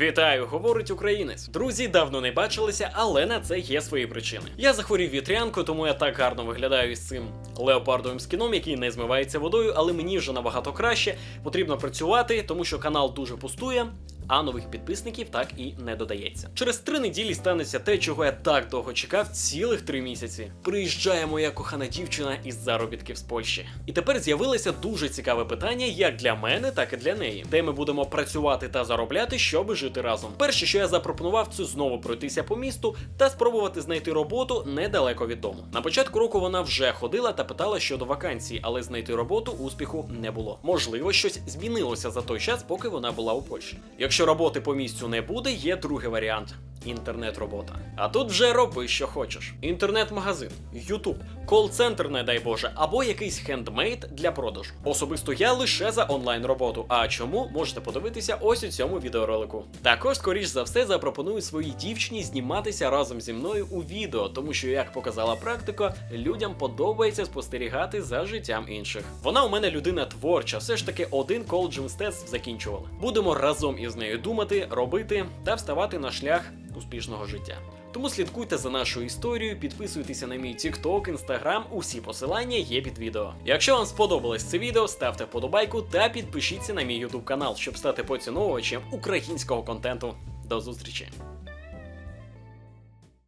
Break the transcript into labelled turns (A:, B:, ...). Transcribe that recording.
A: Вітаю, говорить українець. Друзі, давно не бачилися, але на це є свої причини. Я захворів вітрянкою, тому я так гарно виглядаю із цим леопардовим скіном, який не змивається водою, але мені вже набагато краще. Потрібно працювати, тому що канал дуже пустує. А нових підписників так і не додається. Через три неділі станеться те, чого я так довго чекав, цілих три місяці. Приїжджає моя кохана дівчина із заробітків з Польщі. І тепер з'явилося дуже цікаве питання, як для мене, так і для неї, де ми будемо працювати та заробляти, щоби жити разом. Перше, що я запропонував, це знову пройтися по місту та спробувати знайти роботу недалеко від дому. На початку року вона вже ходила та питала щодо вакансій, але знайти роботу успіху не було. Можливо, щось змінилося за той час, поки вона була у Польщі. Якщо роботи по місцю не буде, є другий варіант. Інтернет-робота. А тут вже роби, що хочеш: інтернет-магазин, Ютуб, кол-центр, не дай Боже, або якийсь хендмейд для продажу. Особисто я лише за онлайн роботу. А чому можете подивитися ось у цьому відеоролику. Також, скоріш за все, запропоную своїй дівчині зніматися разом зі мною у відео, тому що, як показала практика, людям подобається спостерігати за життям інших. Вона у мене людина творча, все ж таки один коледж мистецтв закінчувала. Будемо разом із нею думати, робити та вставати на шлях успішного життя. Тому слідкуйте за нашою історією, підписуйтеся на мій TikTok, Instagram, усі посилання є під відео. Якщо вам сподобалось це відео, ставте вподобайку та підпишіться на мій YouTube канал, щоб стати поціновувачем українського контенту. До зустрічі!